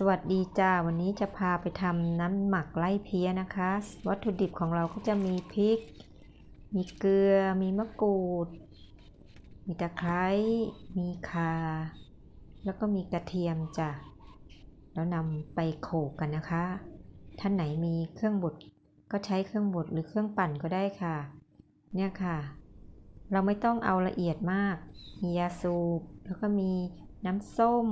สวัสดีจ้า วันนี้จะพาไปทำน้ำหมักไล่เพี้ยนะคะ วัตถุดิบของเราก็จะมีพริก มีเกลือ มีมะกรูด มีตะไคร้ มีข่า แล้วก็มีกระเทียมจ้ะ แล้วนำไปโขกกันนะคะ ท่านไหนมีเครื่องบดก็ใช้เครื่องบดหรือเครื่องปั่นก็ได้ค่ะ เนี่ยค่ะ เราไม่ต้องเอาละเอียดมาก มียาสูบ แล้วก็มีน้ำส้ม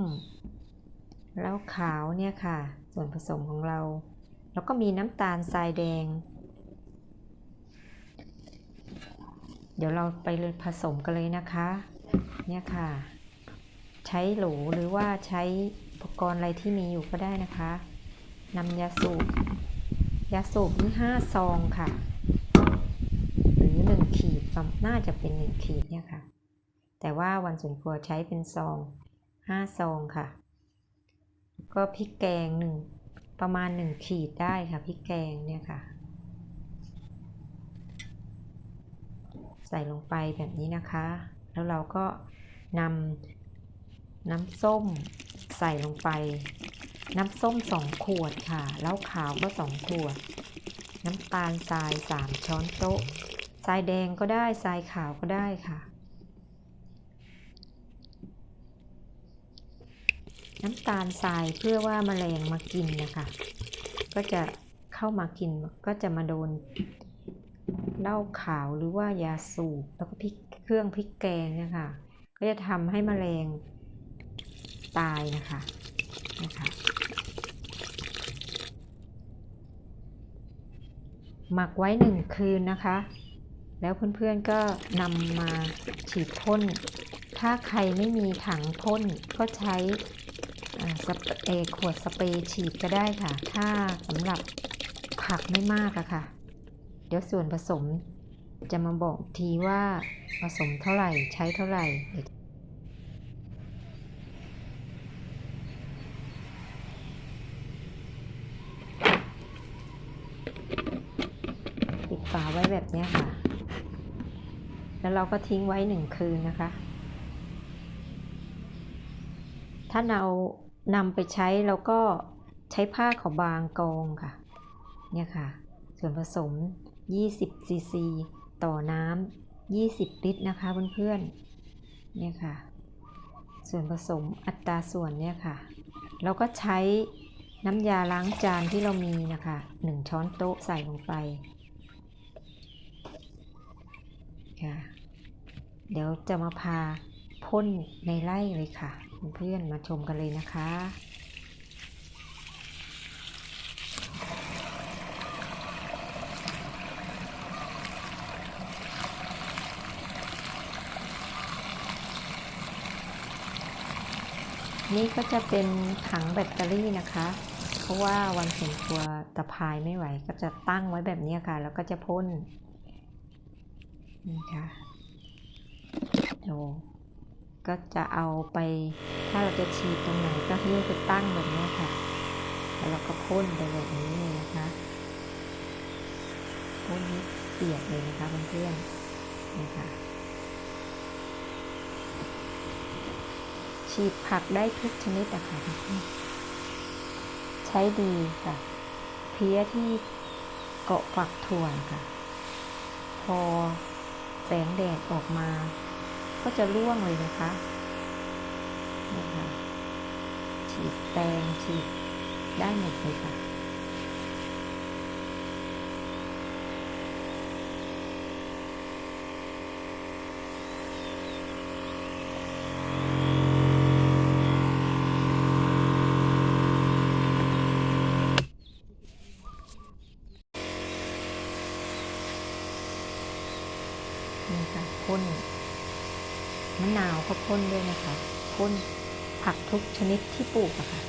แล้วขาวเนี่ยค่ะ ส่วนผสมของเรา แล้วก็มีน้ำตาลทรายแดง เดี๋ยวเราไปผสมกันเลยนะคะ เนี่ยค่ะ ใช้โหลหรือว่าใช้อุปกรณ์อะไรที่มีอยู่ก็ได้นะคะนำยาสูบ ยาสูบนี่ห้าซองค่ะ หรือหนึ่งขีดน่าจะเป็นหนึ่งขีดเนี่ยค่ะ แต่ว่าวันสวนครัวใช้เป็นซองห้าซองค่ะ ก็พริกแกงหนึ่งประมาณหนึ่งขีดได้ค่ะพริกแกงเนี่ยค่ะ ใส่ลงไปแบบนี้นะคะ แล้วเราก็นำน้ำส้มใส่ลงไป น้ำส้มสองขวดค่ะแล้วขาวก็สองขวด น้ำตาลทรายสามช้อนโต๊ะทรายแดงก็ได้ทรายขาวก็ได้ค่ะ น้ำตาลทรายเพื่อว่าแมลงมากินนะคะ ก็จะเข้ามากินก็จะมาโดนเหล้าขาวหรือว่ายาสูบแล้วก็พริกเครื่องพริกแกงเนี่ยค่ะก็จะทำให้แมลงตายนะคะนะคะหมักไว้หนึ่งคืนนะคะ แล้วเพื่อนๆก็นำมาฉีดพ่น ถ้าใครไม่มีถังพ่นก็ใช้ สเปรย์ขวดสเปรย์ฉีดก็ได้ค่ะ ถ้าสำหรับผักไม่มากอะค่ะ เดี๋ยวส่วนผสมจะมาบอกทีว่าผสมเท่าไหร่ใช้เท่าไหร่ปิดฝาไว้แบบนี้ค่ะ แล้วเราก็ทิ้งไว้หนึ่งคืนนะคะ ถ้าเรา นำไปใช้เราก็ใช้ผ้าขาวบางกองค่ะ เนี่ยค่ะ ส่วนผสม 20ซีซีต่อน้ำ 20 ลิตรนะคะเพื่อนๆ เนี่ยค่ะ ส่วนผสมอัตราส่วนเนี่ยค่ะ เราก็ใช้น้ำยาล้างจานที่เรามีนะคะ 1 ช้อนโต๊ะใส่ลงไป ค่ะ เดี๋ยวจะมาพาพ่นในไร่เลยค่ะ เพื่อนๆมาชมกันเลยนะคะนี่ก็จะเป็นถังแบตเตอรี่นะคะ เพราะว่าวันส่วนตัวตะพายไม่ไหว ก็จะตั้งไว้แบบนี้ค่ะ แล้วก็จะพ่น นี่ค่ะโอ ก็จะเอาไป ถ้าเราจะฉีดตรงไหนก็หิ้วไปตั้งแบบนี้ค่ะ แล้วเราก็พ่นไปแบบนี้เลยนะคะพ่นให้เปียกเลยนะคะเพื่อนๆนี่ค่ะฉีดผักได้ทุกชนิดอะค่ะใช้ดีค่ะ เพี้ยที่เกาะฝักถั่วค่ะ พอแสงแดดออกมา ก็จะร่วงเลยนะคะนี่ค่ะฉีดแตงฉีดได้หมดเลยค่ะนี่ค่ะพ่น มะนาวก็พ่นด้วยนะคะพ่นผักทุกชนิดที่ปลูกอะค่ะ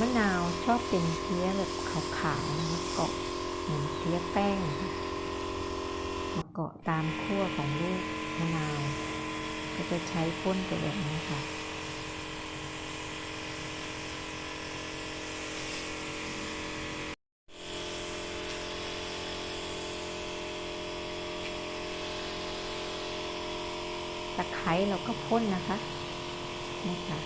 มะนาวชอบเป็นเพี้ยแบบขาวๆนะคะเกาะเหมือนเพี้ยแป้งค่ะมาเกาะตามขั้วของลูกมะนาว ก็จะใช้พ่นไปแบบนี้ค่ะ ตะไคร้เราก็พ่นนะคะนี่ค่ะ